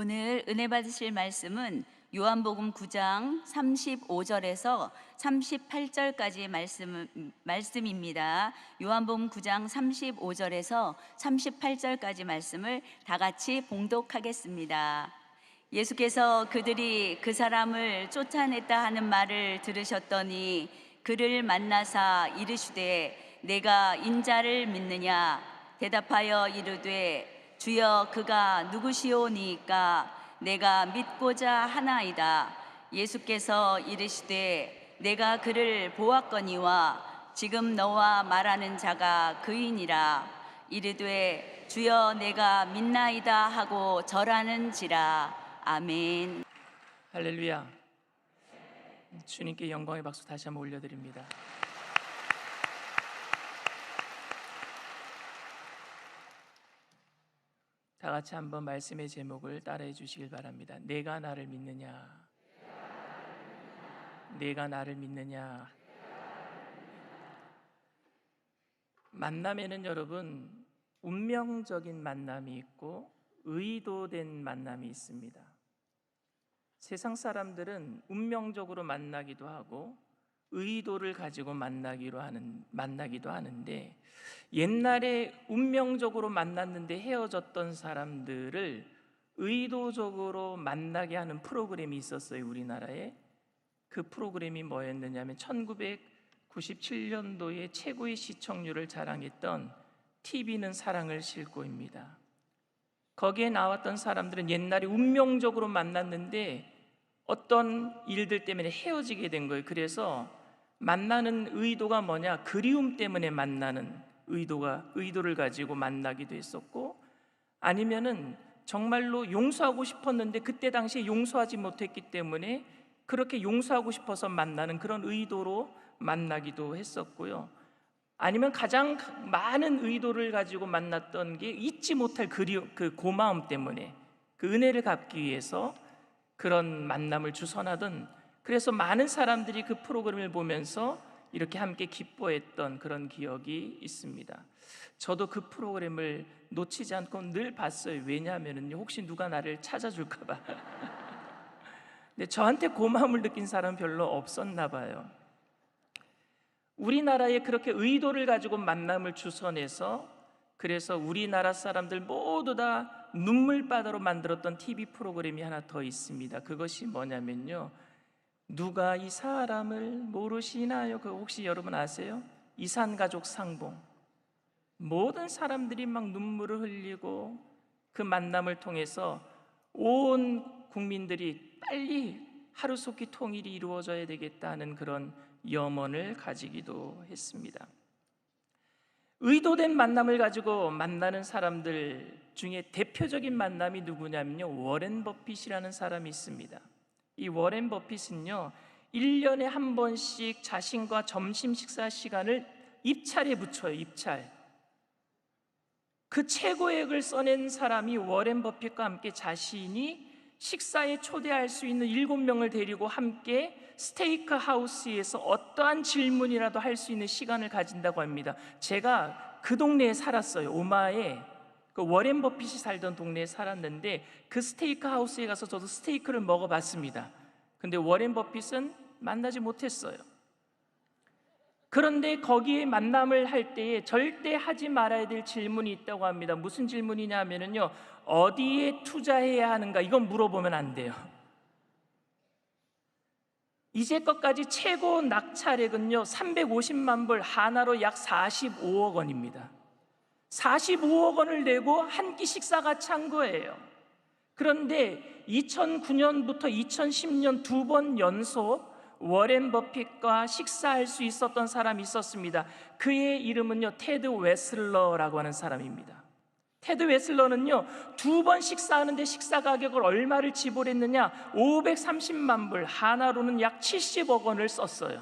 오늘 은혜 받으실 말씀은 요한복음 9장 35절에서 38절까지의 말씀, 말씀입니다. 요한복음 9장 35절에서 38절까지 말씀을 다 같이 봉독하겠습니다. 예수께서 그들이 그 사람을 쫓아냈다 하는 말을 들으셨더니 그를 만나사 이르시되 내가 인자를 믿느냐 대답하여 이르되 주여 그가 누구시오니까 내가 믿고자 하나이다 예수께서 이르시되 내가 그를 보았거니와 지금 너와 말하는 자가 그이니라 이르되 주여 내가 믿나이다 하고 절하는지라 아멘 할렐루야. 주님께 영광의 박수 다시 한번 올려드립니다. 다 같이 한번 말씀의 제목을 따라해 주시길 바랍니다. 내가 나를 믿느냐? 내가 나를 믿느냐? 만남에는 여러분 운명적인 만남이 있고 의도된 만남이 있습니다. 세상 사람들은 운명적으로 만나기도 하고 의도를 가지고 만나기로 하는 만나기도 하는데 옛날에 운명적으로 만났는데 헤어졌던 사람들을 의도적으로 만나게 하는 프로그램이 있었어요, 우리나라에. 그 프로그램이 뭐였느냐면 1997년도에 최고의 시청률을 자랑했던 TV는 사랑을 싣고입니다. 거기에 나왔던 사람들은 옛날에 운명적으로 만났는데 어떤 일들 때문에 헤어지게 된 거예요. 그래서 만나는 의도가 뭐냐? 그리움 때문에 만나는 의도가 의도를 가지고 만나기도 했었고 아니면은 정말로 용서하고 싶었는데 그때 당시에 용서하지 못했기 때문에 그렇게 용서하고 싶어서 만나는 그런 의도로 만나기도 했었고요. 아니면 가장 많은 의도를 가지고 만났던 게 잊지 못할 그리움, 그 고마움 때문에 그 은혜를 갚기 위해서 그런 만남을 주선하던 그래서 많은 사람들이 그 프로그램을 보면서 이렇게 함께 기뻐했던 그런 기억이 있습니다. 저도 그 프로그램을 놓치지 않고 늘 봤어요. 왜냐하면 혹시 누가 나를 찾아줄까봐. 근데 저한테 고마움을 느낀 사람 별로 없었나 봐요. 우리나라에 그렇게 의도를 가지고 만남을 주선해서 그래서 우리나라 사람들 모두 다 눈물바다로 만들었던 TV 프로그램이 하나 더 있습니다. 그것이 뭐냐면요. 누가 이 사람을 모르시나요? 그 혹시 여러분 아세요? 이산 가족 상봉. 모든 사람들이 막 눈물을 흘리고 그 만남을 통해서 온 국민들이 빨리 하루속히 통일이 이루어져야 되겠다는 그런 염원을 가지기도 했습니다. 의도된 만남을 가지고 만나는 사람들 중에 대표적인 만남이 누구냐면요. 워렌 버핏이라는 사람이 있습니다. 이 워렌 버핏은요. 1년에 한 번씩 자신과 점심 식사 시간을 입찰에 붙여요. 입찰. 그 최고액을 써낸 사람이 워렌 버핏과 함께 자신이 식사에 초대할 수 있는 일곱 명을 데리고 함께 스테이크 하우스에서 어떠한 질문이라도 할 수 있는 시간을 가진다고 합니다. 제가 그 동네에 살았어요. 오마에 그 워렌 버핏이 살던 동네에 살았는데 그 스테이크 하우스에 가서 저도 스테이크를 먹어봤습니다. 근데 워렌 버핏은 만나지 못했어요. 그런데 거기에 만남을 할 때에 절대 하지 말아야 될 질문이 있다고 합니다. 무슨 질문이냐면요. 어디에 투자해야 하는가? 이건 물어보면 안 돼요. 이제껏까지 최고 낙찰액은요 350만 불 하나로 약 45억 원입니다. 45억 원을 내고 한 끼 식사 같이 한 거예요. 그런데 2009년부터 2010년 두 번 연속 워렌 버핏과 식사할 수 있었던 사람이 있었습니다. 그의 이름은요 테드 웨슬러라고 하는 사람입니다. 테드 웨슬러는요 두 번 식사하는데 식사 가격을 얼마를 지불했느냐 530만 불 하나로는 약 70억 원을 썼어요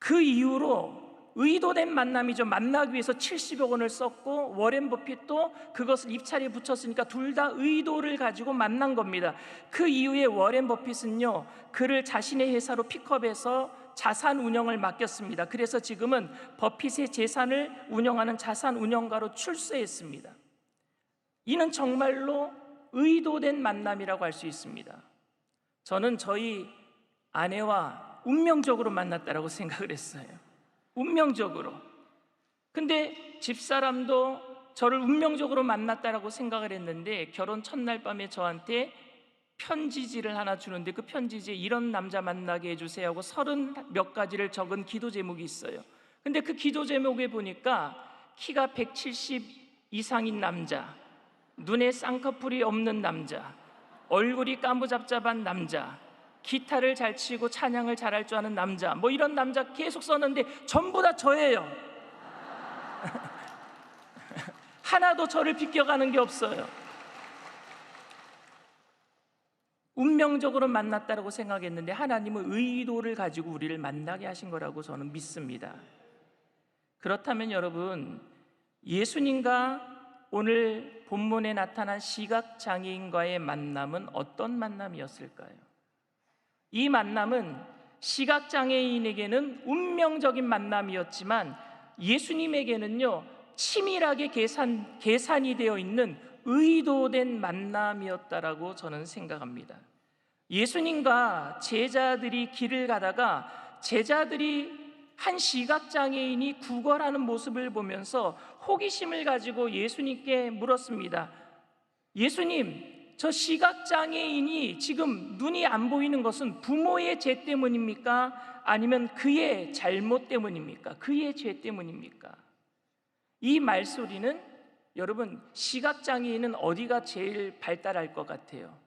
그 이후로 의도된 만남이죠 만나기 위해서 70억 원을 썼고 워렌 버핏도 그것을 입찰에 붙였으니까 둘 다 의도를 가지고 만난 겁니다 그 이후에 워렌 버핏은요 그를 자신의 회사로 픽업해서 자산 운영을 맡겼습니다. 그래서 지금은 버핏의 재산을 운영하는 자산 운영가로 출세했습니다. 이는 정말로 의도된 만남이라고 할 수 있습니다. 저는 저희 아내와 운명적으로 만났다라고 생각을 했어요. 운명적으로. 근데 집사람도 저를 운명적으로 만났다라고 생각을 했는데 결혼 첫날 밤에 저한테 편지지를 하나 주는데 그 편지지에 이런 남자 만나게 해주세요 하고 서른 몇 가지를 적은 기도 제목이 있어요. 근데 그 기도 제목에 보니까 키가 170 이상인 남자, 눈에 쌍꺼풀이 없는 남자, 얼굴이 까무잡잡한 남자, 기타를 잘 치고 찬양을 잘할 줄 아는 남자, 뭐 이런 남자 계속 썼는데 전부 다 저예요. 하나도 저를 비껴가는 게 없어요. 운명적으로 만났다라고 생각했는데 하나님은 의도를 가지고 우리를 만나게 하신 거라고 저는 믿습니다. 그렇다면 여러분 예수님과 오늘 본문에 나타난 시각 장애인과의 만남은 어떤 만남이었을까요? 이 만남은 시각 장애인에게는 운명적인 만남이었지만 예수님에게는요 치밀하게 계산 계산이 되어 있는 의도된 만남이었다라고 저는 생각합니다. 예수님과 제자들이 길을 가다가 제자들이 한 시각 장애인이 구걸하는 모습을 보면서 호기심을 가지고 예수님께 물었습니다. 예수님, 저 시각 장애인이 지금 눈이 안 보이는 것은 부모의 죄 때문입니까? 아니면 그의 잘못 때문입니까? 그의 죄 때문입니까? 이 말소리는 여러분 시각 장애인은 어디가 제일 발달할 것 같아요?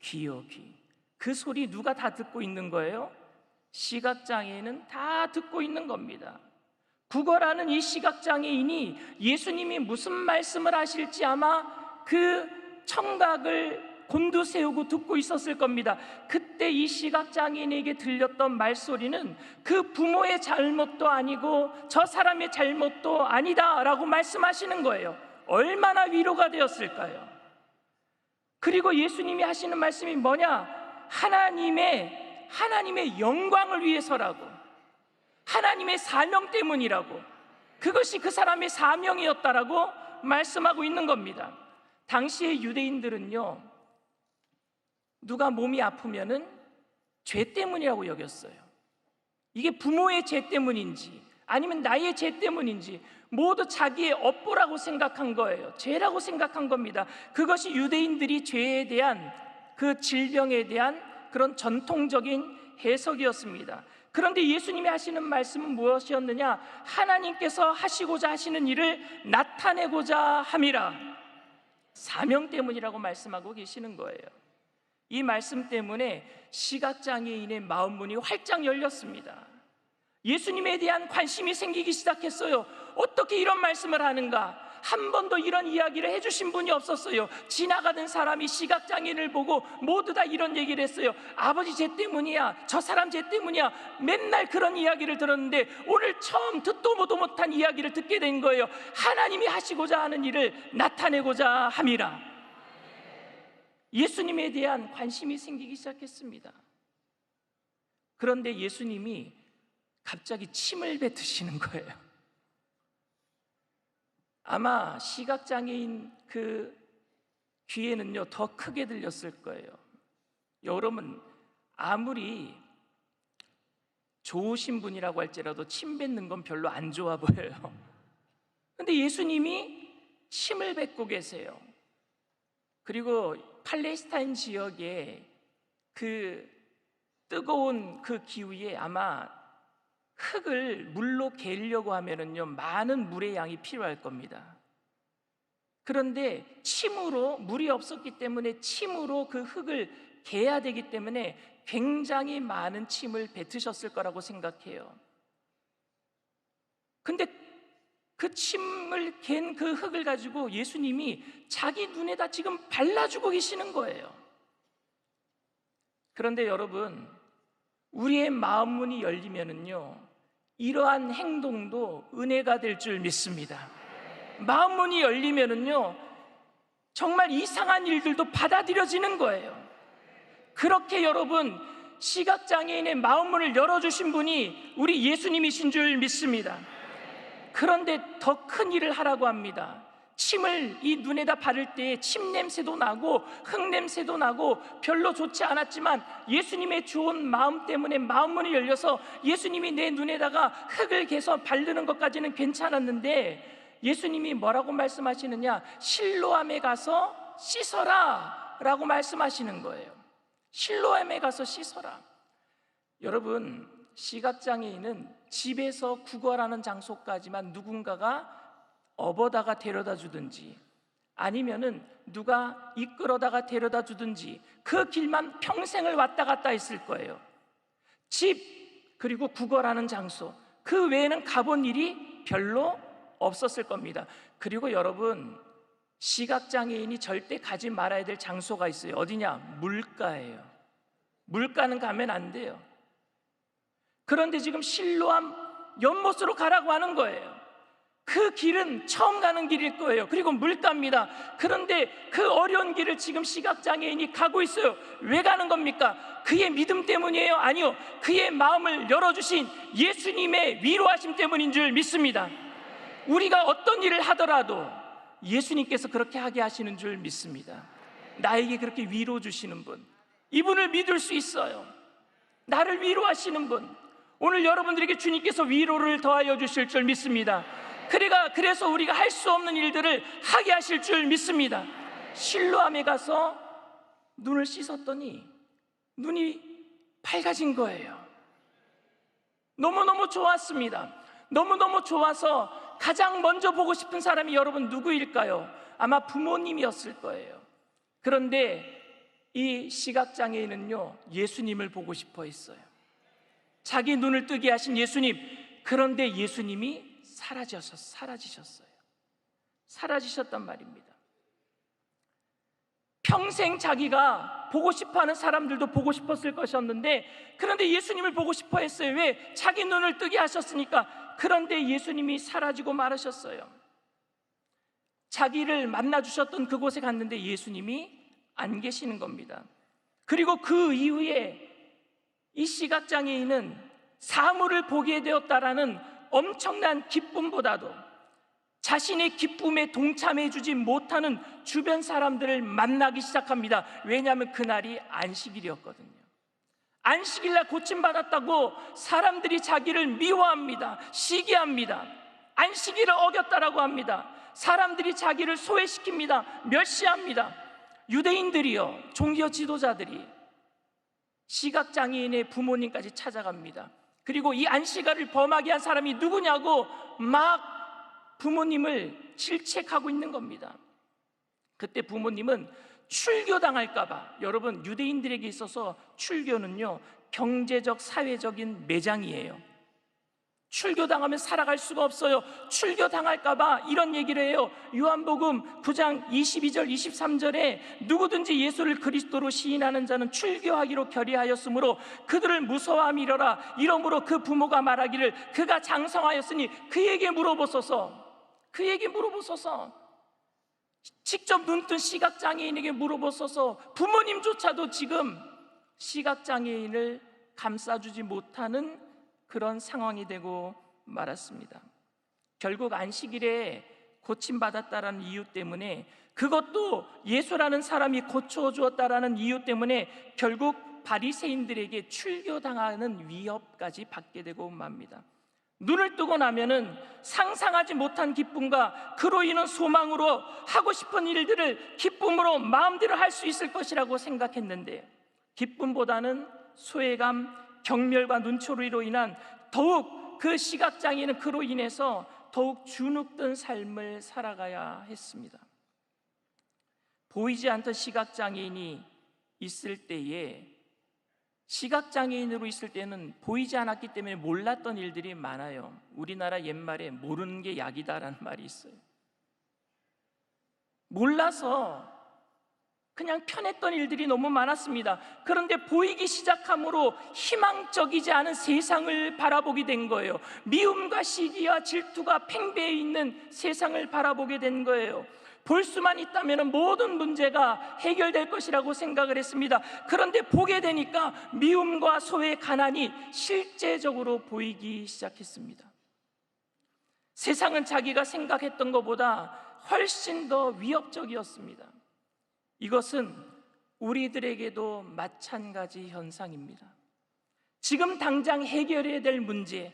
귀요, 귀. 그 소리 누가 다 듣고 있는 거예요? 시각장애인은 다 듣고 있는 겁니다. 구걸하는 이 시각장애인이 예수님이 무슨 말씀을 하실지 아마 그 청각을 곤두세우고 듣고 있었을 겁니다. 그때 이 시각 장애인에게 들렸던 말소리는 그 부모의 잘못도 아니고 저 사람의 잘못도 아니다라고 말씀하시는 거예요. 얼마나 위로가 되었을까요? 그리고 예수님이 하시는 말씀이 뭐냐? 하나님의 하나님의 영광을 위해서라고 하나님의 사명 때문이라고 그것이 그 사람의 사명이었다라고 말씀하고 있는 겁니다. 당시의 유대인들은요 누가 몸이 아프면은 죄 때문이라고 여겼어요. 이게 부모의 죄 때문인지 아니면 나의 죄 때문인지 모두 자기의 업보라고 생각한 거예요. 죄라고 생각한 겁니다. 그것이 유대인들이 죄에 대한 그 질병에 대한 그런 전통적인 해석이었습니다. 그런데 예수님이 하시는 말씀은 무엇이었느냐? 하나님께서 하시고자 하시는 일을 나타내고자 함이라. 사명 때문이라고 말씀하고 계시는 거예요. 이 말씀 때문에 시각장애인의 마음 문이 활짝 열렸습니다. 예수님에 대한 관심이 생기기 시작했어요. 어떻게 이런 말씀을 하는가? 한 번도 이런 이야기를 해주신 분이 없었어요. 지나가던 사람이 시각장애인을 보고 모두 다 이런 얘기를 했어요. 아버지 죄 때문이야. 저 사람 죄 때문이야. 맨날 그런 이야기를 들었는데 오늘 처음 듣도 보도 못한 이야기를 듣게 된 거예요. 하나님이 하시고자 하는 일을 나타내고자 함이라. 예수님에 대한 관심이 생기기 시작했습니다. 그런데 예수님이 갑자기 침을 뱉으시는 거예요. 아마 시각장애인 그 귀에는요 더 크게 들렸을 거예요. 여러분 아무리 좋으신 분이라고 할지라도 침 뱉는 건 별로 안 좋아 보여요. 근데 예수님이 침을 뱉고 계세요. 그리고 팔레스타인 지역에 그 뜨거운 그 기후에 아마 흙을 물로 개려고 하면은요 많은 물의 양이 필요할 겁니다. 그런데 침으로 물이 없었기 때문에 침으로 그 흙을 개야 되기 때문에 굉장히 많은 침을 뱉으셨을 거라고 생각해요. 근데 그 침을 갠 그 흙을 가지고 예수님이 자기 눈에다 지금 발라주고 계시는 거예요. 그런데 여러분, 우리의 마음 문이 열리면은요, 이러한 행동도 은혜가 될 줄 믿습니다. 마음 문이 열리면은요, 정말 이상한 일들도 받아들여지는 거예요. 그렇게 여러분, 시각장애인의 마음 문을 열어주신 분이 우리 예수님이신 줄 믿습니다. 그런데 더 큰 일을 하라고 합니다. 침을 이 눈에다 바를 때에 침 냄새도 나고 흙 냄새도 나고 별로 좋지 않았지만 예수님의 좋은 마음 때문에 마음 문이 열려서 예수님이 내 눈에다가 흙을 개서 바르는 것까지는 괜찮았는데 예수님이 뭐라고 말씀하시느냐? 실로암에 가서 씻어라 라고 말씀하시는 거예요. 실로암에 가서 씻어라. 여러분 시각장애인은 집에서 구걸하는 장소까지만 누군가가 업어다가 데려다 주든지 아니면은 누가 이끌어다가 데려다 주든지 그 길만 평생을 왔다 갔다 했을 거예요. 집 그리고 구걸하는 장소 그 외에는 가본 일이 별로 없었을 겁니다. 그리고 여러분 시각 장애인이 절대 가지 말아야 될 장소가 있어요. 어디냐? 물가예요. 물가는 가면 안 돼요. 그런데 지금 실로암 연못으로 가라고 하는 거예요. 그 길은 처음 가는 길일 거예요. 그리고 물가입니다. 그런데 그 어려운 길을 지금 시각장애인이 가고 있어요. 왜 가는 겁니까? 그의 믿음 때문이에요? 아니요. 그의 마음을 열어주신 예수님의 위로하심 때문인 줄 믿습니다. 우리가 어떤 일을 하더라도 예수님께서 그렇게 하게 하시는 줄 믿습니다. 나에게 그렇게 위로 주시는 분. 이분을 믿을 수 있어요. 나를 위로하시는 분. 오늘 여러분들에게 주님께서 위로를 더하여 주실 줄 믿습니다. 그래가 그래서 우리가 할 수 없는 일들을 하게 하실 줄 믿습니다. 실로암에 가서 눈을 씻었더니 눈이 밝아진 거예요. 너무너무 좋았습니다. 너무너무 좋아서 가장 먼저 보고 싶은 사람이 여러분 누구일까요? 아마 부모님이었을 거예요. 그런데 이 시각장애인은요, 예수님을 보고 싶어 했어요. 자기 눈을 뜨게 하신 예수님. 그런데 예수님이 사라져서 사라지셨어요. 사라지셨단 말입니다. 평생 자기가 보고 싶어 하는 사람들도 보고 싶었을 것이었는데 그런데 예수님을 보고 싶어 했어요. 왜? 자기 눈을 뜨게 하셨으니까. 그런데 예수님이 사라지고 말하셨어요. 자기를 만나 주셨던 그곳에 갔는데 예수님이 안 계시는 겁니다. 그리고 그 이후에 이 시각장애인은 사물을 보게 되었다라는 엄청난 기쁨보다도 자신의 기쁨에 동참해 주지 못하는 주변 사람들을 만나기 시작합니다. 왜냐하면 그날이 안식일이었거든요. 안식일날 고침받았다고 사람들이 자기를 미워합니다. 시기합니다. 안식일을 어겼다라고 합니다. 사람들이 자기를 소외시킵니다. 멸시합니다. 유대인들이요, 종교 지도자들이 시각장애인의 부모님까지 찾아갑니다. 그리고 이 안시가를 범하게 한 사람이 누구냐고 막 부모님을 질책하고 있는 겁니다. 그때 부모님은 출교당할까봐 여러분 유대인들에게 있어서 출교는요 경제적 사회적인 매장이에요. 출교당하면 살아갈 수가 없어요. 출교당할까봐 이런 얘기를 해요. 요한복음 9장 22절, 23절에 누구든지 예수를 그리스도로 시인하는 자는 출교하기로 결의하였으므로 그들을 무서워함이러라. 이러므로 그 부모가 말하기를 그가 장성하였으니 그에게 물어보소서. 그에게 물어보소서. 직접 눈뜬 시각장애인에게 물어보소서. 부모님조차도 지금 시각장애인을 감싸주지 못하는 그런 상황이 되고 말았습니다. 결국 안식일에 고침받았다라는 이유 때문에 그것도 예수라는 사람이 고쳐 주었다라는 이유 때문에 결국 바리새인들에게 출교당하는 위협까지 받게 되고 맙니다. 눈을 뜨고 나면은 상상하지 못한 기쁨과 그로 인한 소망으로 하고 싶은 일들을 기쁨으로 마음대로 할 수 있을 것이라고 생각했는데 기쁨보다는 소외감, 경멸과 눈초리로 인한 더욱 그 시각장애는 그로 인해서 더욱 주눅든 삶을 살아가야 했습니다. 보이지 않던 시각장애인이 있을 때에 시각장애인으로 있을 때는 보이지 않았기 때문에 몰랐던 일들이 많아요. 우리나라 옛말에 모르는 게 약이다라는 말이 있어요. 몰라서 그냥 편했던 일들이 너무 많았습니다. 그런데 보이기 시작함으로 희망적이지 않은 세상을 바라보게 된 거예요. 미움과 시기와 질투가 팽배해 있는 세상을 바라보게 된 거예요. 볼 수만 있다면 모든 문제가 해결될 것이라고 생각을 했습니다. 그런데 보게 되니까 미움과 소외, 가난이 실제적으로 보이기 시작했습니다. 세상은 자기가 생각했던 것보다 훨씬 더 위협적이었습니다. 이것은 우리들에게도 마찬가지 현상입니다. 지금 당장 해결해야 될 문제,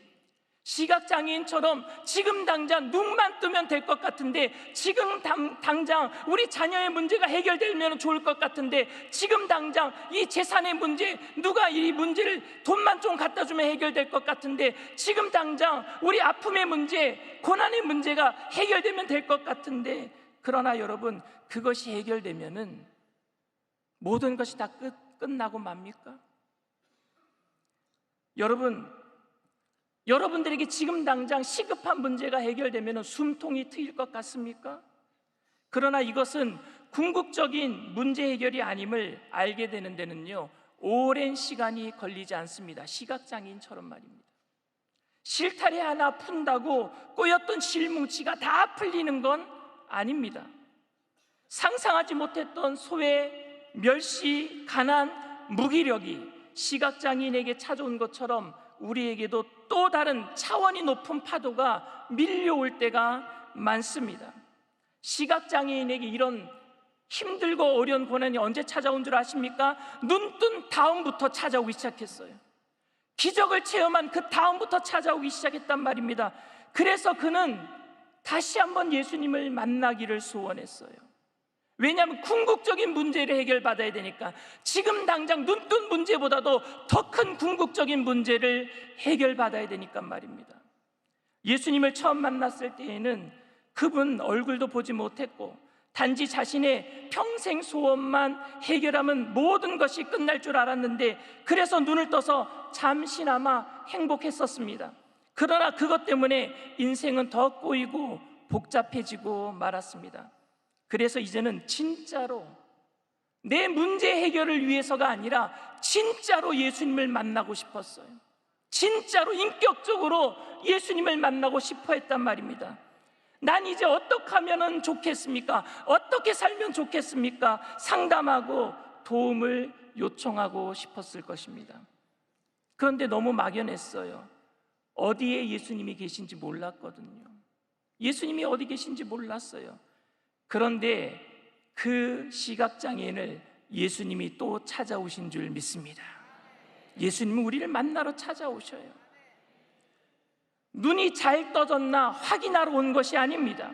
시각장애인처럼 지금 당장 눈만 뜨면 될 것 같은데 지금 당, 당장 우리 자녀의 문제가 해결되면 좋을 것 같은데 지금 당장 이 재산의 문제 누가 이 문제를 돈만 좀 갖다 주면 해결될 것 같은데 지금 당장 우리 아픔의 문제 고난의 문제가 해결되면 될 것 같은데 그러나 여러분 그것이 해결되면은 모든 것이 다 끝, 끝나고 맙니까? 여러분 여러분들에게 지금 당장 시급한 문제가 해결되면 숨통이 트일 것 같습니까? 그러나 이것은 궁극적인 문제 해결이 아님을 알게 되는 데는요, 오랜 시간이 걸리지 않습니다. 시각장애인처럼 말입니다. 실타래 하나 푼다고 꼬였던 실뭉치가 다 풀리는 건 아닙니다. 상상하지 못했던 소외, 멸시, 가난, 무기력이 시각장애인에게 찾아온 것처럼 우리에게도 또 다른 차원이 높은 파도가 밀려올 때가 많습니다. 시각장애인에게 이런 힘들고 어려운 고난이 언제 찾아온 줄 아십니까? 눈뜬 다음부터 찾아오기 시작했어요. 기적을 체험한 그 다음부터 찾아오기 시작했단 말입니다. 그래서 그는 다시 한번 예수님을 만나기를 소원했어요. 왜냐하면 궁극적인 문제를 해결받아야 되니까 지금 당장 눈뜬 문제보다도 더 큰 궁극적인 문제를 해결받아야 되니까 말입니다. 예수님을 처음 만났을 때에는 그분 얼굴도 보지 못했고 단지 자신의 평생 소원만 해결하면 모든 것이 끝날 줄 알았는데 그래서 눈을 떠서 잠시나마 행복했었습니다. 그러나 그것 때문에 인생은 더 꼬이고 복잡해지고 말았습니다. 그래서 이제는 진짜로 내 문제 해결을 위해서가 아니라 진짜로 예수님을 만나고 싶었어요. 진짜로 인격적으로 예수님을 만나고 싶어 했단 말입니다. 난 이제 어떻게 하면 좋겠습니까? 어떻게 살면 좋겠습니까? 상담하고 도움을 요청하고 싶었을 것입니다. 그런데 너무 막연했어요. 어디에 예수님이 계신지 몰랐거든요. 예수님이 어디 계신지 몰랐어요. 그런데 그 시각장애인을 예수님이 또 찾아오신 줄 믿습니다. 예수님은 우리를 만나러 찾아오셔요. 눈이 잘 떠졌나 확인하러 온 것이 아닙니다.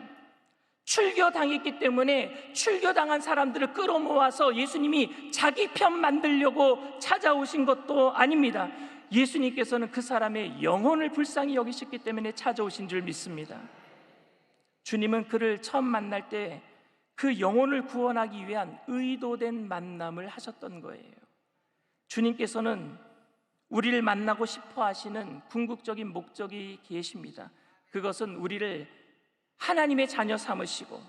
출교당했기 때문에 출교당한 사람들을 끌어모아서 예수님이 자기 편 만들려고 찾아오신 것도 아닙니다. 예수님께서는 그 사람의 영혼을 불쌍히 여기셨기 때문에 찾아오신 줄 믿습니다. 주님은 그를 처음 만날 때 그 영혼을 구원하기 위한 의도된 만남을 하셨던 거예요. 주님께서는 우리를 만나고 싶어 하시는 궁극적인 목적이 계십니다. 그것은 우리를 하나님의 자녀 삼으시고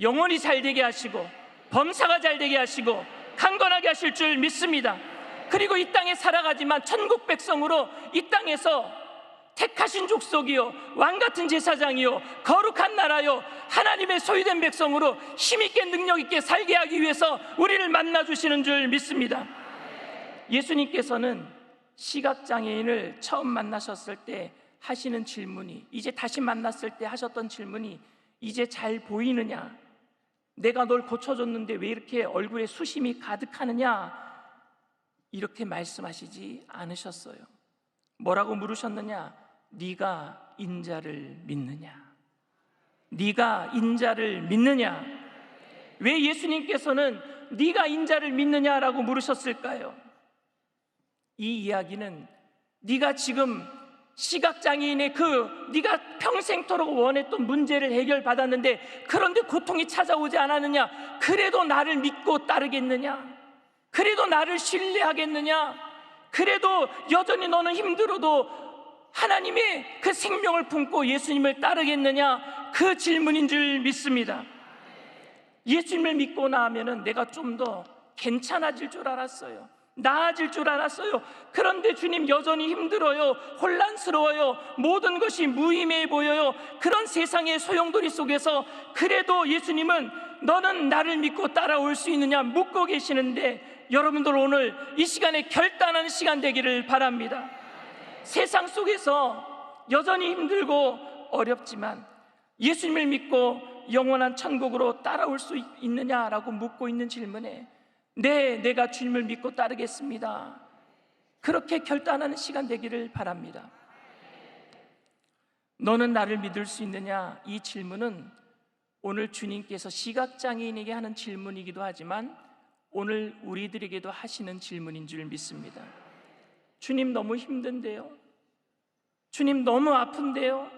영혼이 잘 되게 하시고 범사가 잘 되게 하시고 강건하게 하실 줄 믿습니다. 그리고 이 땅에 살아가지만 천국 백성으로 이 땅에서 택하신 족속이요 왕 같은 제사장이요 거룩한 나라요 하나님의 소유된 백성으로 힘 있게 능력 있게 살게 하기 위해서 우리를 만나 주시는 줄 믿습니다. 예수님께서는 시각 장애인을 처음 만나셨을 때 하시는 질문이 이제 다시 만났을 때 하셨던 질문이 이제 잘 보이느냐? 내가 널 고쳐줬는데 왜 이렇게 얼굴에 수심이 가득하느냐? 이렇게 말씀하시지 않으셨어요. 뭐라고 물으셨느냐? 네가 인자를 믿느냐? 네가 인자를 믿느냐? 왜 예수님께서는 네가 인자를 믿느냐라고 물으셨을까요? 이 이야기는 네가 지금 시각장애인의 그 네가 평생토록 원했던 문제를 해결받았는데 그런데 고통이 찾아오지 않았느냐? 그래도 나를 믿고 따르겠느냐? 그래도 나를 신뢰하겠느냐? 그래도 여전히 너는 힘들어도 하나님의 그 생명을 품고 예수님을 따르겠느냐? 그 질문인 줄 믿습니다. 예수님을 믿고 나면은 내가 좀 더 괜찮아질 줄 알았어요. 나아질 줄 알았어요. 그런데 주님 여전히 힘들어요. 혼란스러워요. 모든 것이 무의미해 보여요. 그런 세상의 소용돌이 속에서 그래도 예수님은 너는 나를 믿고 따라올 수 있느냐 묻고 계시는데 여러분들 오늘 이 시간에 결단하는 시간 되기를 바랍니다. 세상 속에서 여전히 힘들고 어렵지만 예수님을 믿고 영원한 천국으로 따라올 수 있- 있느냐라고 묻고 있는 질문에 네, 내가 주님을 믿고 따르겠습니다. 그렇게 결단하는 시간 되기를 바랍니다. 너는 나를 믿을 수 있느냐? 이 질문은 오늘 주님께서 시각장애인에게 하는 질문이기도 하지만 오늘 우리들에게도 하시는 질문인 줄 믿습니다. 주님 너무 힘든데요. 주님 너무 아픈데요.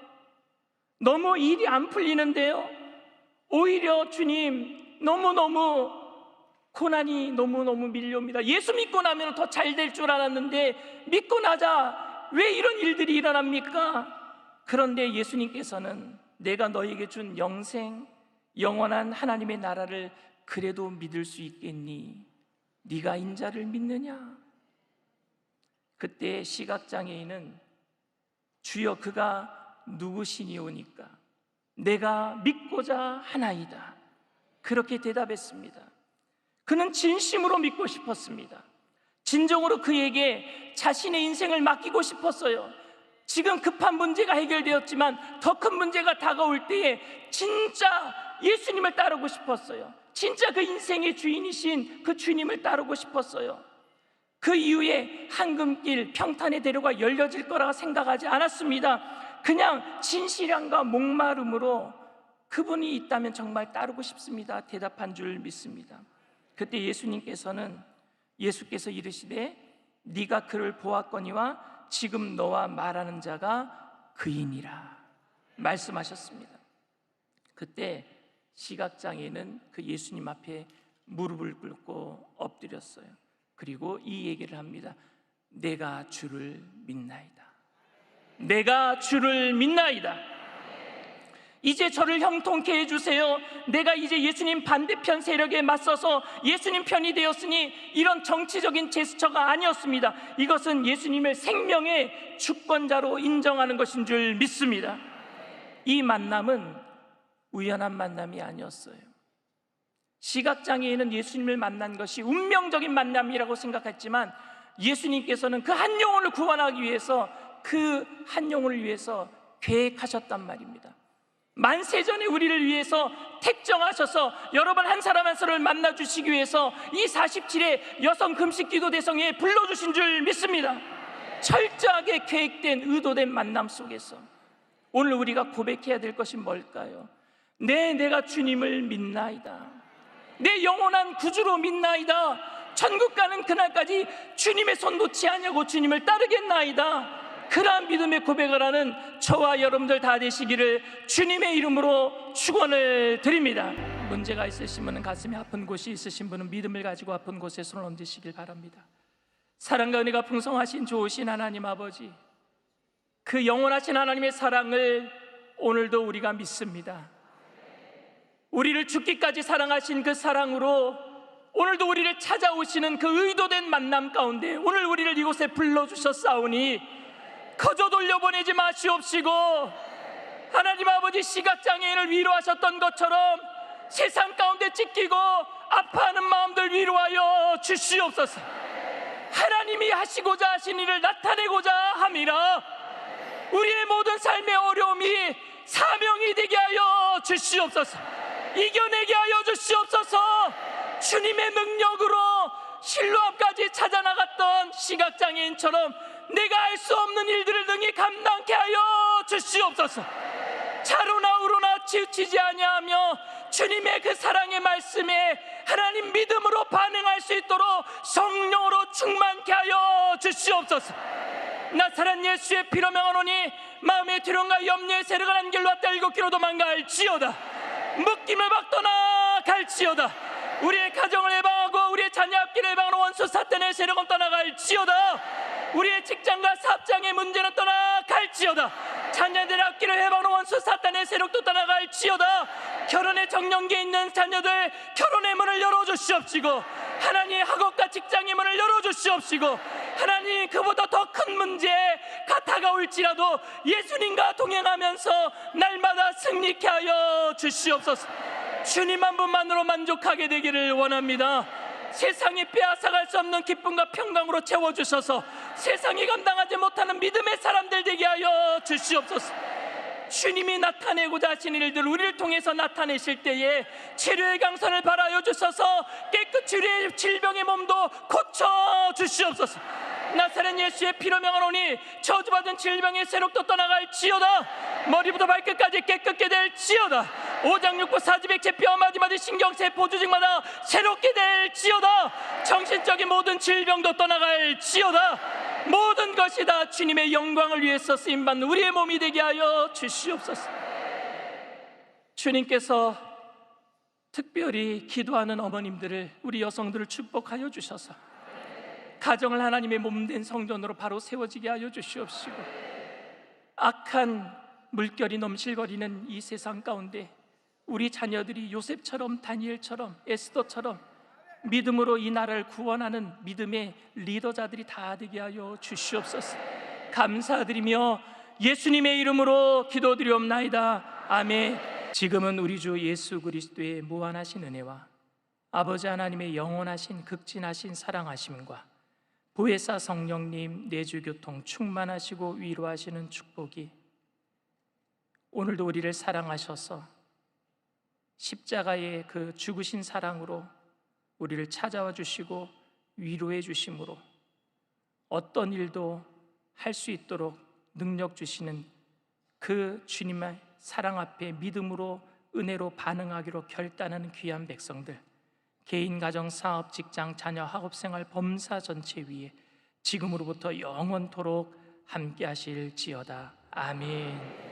너무 일이 안 풀리는데요. 오히려 주님 너무너무 고난이 너무너무 밀려옵니다. 예수 믿고 나면 더 잘 될 줄 알았는데 믿고 나자 왜 이런 일들이 일어납니까? 그런데 예수님께서는 내가 너에게 준 영생, 영원한 하나님의 나라를 그래도 믿을 수 있겠니? 네가 인자를 믿느냐? 그때 시각장애인은 주여 그가 누구시니오니까 내가 믿고자 하나이다. 그렇게 대답했습니다. 그는 진심으로 믿고 싶었습니다. 진정으로 그에게 자신의 인생을 맡기고 싶었어요. 지금 급한 문제가 해결되었지만 더 큰 문제가 다가올 때에 진짜 예수님을 따르고 싶었어요. 진짜 그 인생의 주인이신 그 주님을 따르고 싶었어요. 그 이후에 황금길 평탄의 대로가 열려질 거라 생각하지 않았습니다. 그냥 진실함과 목마름으로 그분이 있다면 정말 따르고 싶습니다. 대답한 줄 믿습니다. 그때 예수님께서는 예수께서 이르시되 네가 그를 보았거니와 지금 너와 말하는 자가 그이니라 말씀하셨습니다. 그때 시각장애는 그 예수님 앞에 무릎을 꿇고 엎드렸어요. 그리고 이 얘기를 합니다. 내가 주를 믿나이다. 내가 주를 믿나이다. 이제 저를 형통케 해주세요. 내가 이제 예수님 반대편 세력에 맞서서 예수님 편이 되었으니 이런 정치적인 제스처가 아니었습니다. 이것은 예수님을 생명의 주권자로 인정하는 것인 줄 믿습니다. 이 만남은 우연한 만남이 아니었어요. 시각장애인은 예수님을 만난 것이 운명적인 만남이라고 생각했지만 예수님께서는 그 한 영혼을 구원하기 위해서 그 한 영혼을 위해서 계획하셨단 말입니다. 만세전에 우리를 위해서 택정하셔서 여러분 한 사람 한 사람을 만나 주시기 위해서 이 47회 여성 금식 기도 대성에 불러 주신 줄 믿습니다. 철저하게 계획된 의도된 만남 속에서 오늘 우리가 고백해야 될 것이 뭘까요? 네, 내가 주님을 믿나이다. 내 영원한 구주로 믿나이다. 천국 가는 그날까지 주님의 손 놓지 아니하고 주님을 따르겠나이다. 그러한 믿음의 고백을 하는 저와 여러분들 다 되시기를 주님의 이름으로 축원을 드립니다. 문제가 있으시면 가슴이 아픈 곳이 있으신 분은 믿음을 가지고 아픈 곳에 손을 얹으시길 바랍니다. 사랑과 은혜가 풍성하신 좋으신 하나님 아버지, 그 영원하신 하나님의 사랑을 오늘도 우리가 믿습니다. 우리를 죽기까지 사랑하신 그 사랑으로 오늘도 우리를 찾아오시는 그 의도된 만남 가운데 오늘 우리를 이곳에 불러주셨사오니 거저 돌려보내지 마시옵시고 하나님 아버지 시각장애인을 위로하셨던 것처럼 세상 가운데 찢기고 아파하는 마음들 위로하여 주시옵소서. 하나님이 하시고자 하신 일을 나타내고자 함이라 우리의 모든 삶의 어려움이 사명이 되게 하여 주시옵소서 이겨내게 하여 주시옵소서. 주님의 능력으로 실로앞까지 찾아 나갔던 시각장애인처럼 내가 할수 없는 일들을 능히 감당케 하여 주시옵소서. 차로나 우로나 치우치지 아니하며 주님의 그 사랑의 말씀에 하나님 믿음으로 반응할 수 있도록 성령으로 충만케 하여 주시옵소서. 나사렛 예수의 피로 명하노니 마음의 두려움과 염려의 세력을 한 길로 왔다. 일곱 길로 도망갈지어다 묶임을 박떠나 갈지어다. 우리의 가정을 해방하고 우리의 자녀 앞길을 해방하는 원수 사탄의 세력은 떠나갈지어다. 우리의 직장과 사업장의 문제는 떠나갈지어다. 자녀들의 앞길을 해방하는 원수 사탄의 세력도 떠나갈지어다. 결혼의 정령기에 있는 자녀들 결혼의 문을 열어주시옵시고 하나님 학업과 직장의 문을 열어주시옵시고 하나님 그보다 더 큰 문제가 다가올지라도 예수님과 동행하면서 날마다 승리케 하여 주시옵소서. 주님 한 분만으로 만족하게 되기를 원합니다. 세상이 빼앗아갈 수 없는 기쁨과 평강으로 채워주셔서 세상이 감당하지 못하는 믿음의 사람들 되게 하여 주시옵소서 주님이 나타내고자 하신 일들 우리를 통해서 나타내실 때에 치료의 강선을 바라여 주셔서. 깨끗이 우리의 질병의 몸도 고쳐 주시옵소서. 나사렛 예수의 피로 명하노니 저주받은 질병의 세력도 떠나갈지어다. 머리부터 발끝까지 깨끗게 될지어다 오장육부 사지백체 뼈 마디마디 신경세포 조직마다 새롭게 될 지어다. 정신적인 모든 질병도 떠나갈 지어다. 모든 것이 다 주님의 영광을 위해서 쓰임받는 우리의 몸이 되게 하여 주시옵소서. 주님께서 특별히 기도하는 어머님들을 우리 여성들을 축복하여 주셔서 가정을 하나님의 몸된 성전으로 바로 세워지게 하여 주시옵시고 악한 물결이 넘실거리는 이 세상 가운데 우리 자녀들이 요셉처럼 다니엘처럼 에스더처럼 믿음으로 이 나라를 구원하는 믿음의 리더자들이 다 되게 하여 주시옵소서. 감사드리며 예수님의 이름으로 기도드리옵나이다. 아멘. 지금은 우리 주 예수 그리스도의 무한하신 은혜와 아버지 하나님의 영원하신 극진하신 사랑하심과 보혜사 성령님 내주 교통 충만하시고 위로하시는 축복이 오늘도 우리를 사랑하셔서 십자가의 그 죽으신 사랑으로 우리를 찾아와 주시고 위로해 주심으로 어떤 일도 할 수 있도록 능력 주시는 그 주님의 사랑 앞에 믿음으로 은혜로 반응하기로 결단하는 귀한 백성들 개인 가정 사업 직장 자녀 학업 생활 범사 전체 위에 지금으로부터 영원토록 함께 하실지어다 아멘.